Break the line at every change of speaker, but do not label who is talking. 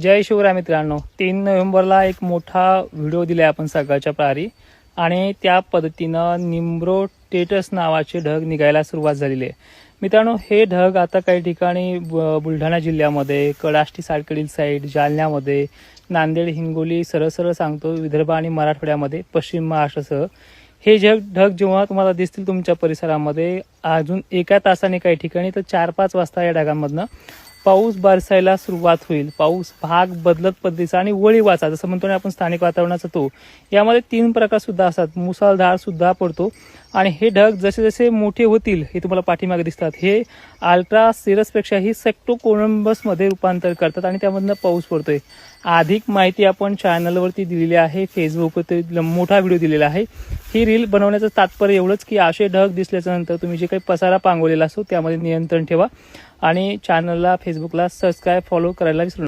जय शिवराय मित्रांनो. तीन नोव्हेंबरला एक मोठा व्हिडिओ दिला आपण सकाळच्या प्रारी आणि त्या पद्धतीनं निम्ब्रोटेटस नावाचे ढग निघायला सुरुवात झालेली आहे. मित्रांनो हे ढग आता काही ठिकाणी ब- बुलढाणा जिल्ह्यामध्ये कडाष्टी साडकडील साईड जालन्यामध्ये नांदेड हिंगोली सरळ सरळ सांगतो विदर्भ आणि मराठवाड्यामध्ये पश्चिम महाराष्ट्रासह. हे जग ढग जेव्हा तुम्हाला दिसतील तुमच्या परिसरामध्ये अजून एका तासाने काही ठिकाणी तर चार पाच वाजता या ढगांमधनं पाऊस बरसायला सुरुवात होईल. पाऊस भाग बदलत पद्धतीचा आणि वळीवाचा जसं म्हणतो ना आपण स्थानिक वातावरणाचा तो. यामध्ये तीन प्रकार सुद्धा असतात. मुसळधार सुद्धा पडतो. आणि हे ढग जसे जसे मोठे होतील हे तुम्हाला पाठीमागे दिसतात. हे अल्ट्रा सिरसपेक्षाही सेक्टो कोळंबसमध्ये रूपांतर करतात आणि त्यामधनं पाऊस पडतोय. अधिक माहिती आपण चॅनलवरती दिलेली आहे फेसबुकवरती मोठा व्हिडिओ दिलेला आहे. ही रील बनवण्याचं तात्पर्य एवढंच की असे ढग दिसल्याच्या नंतर तुम्ही जे काही पसारा पांगवलेला असतो त्यामध्ये नियंत्रण ठेवा. आणि चॅनलला फेसबुकला सबस्क्राईब फॉलो करायला विसरू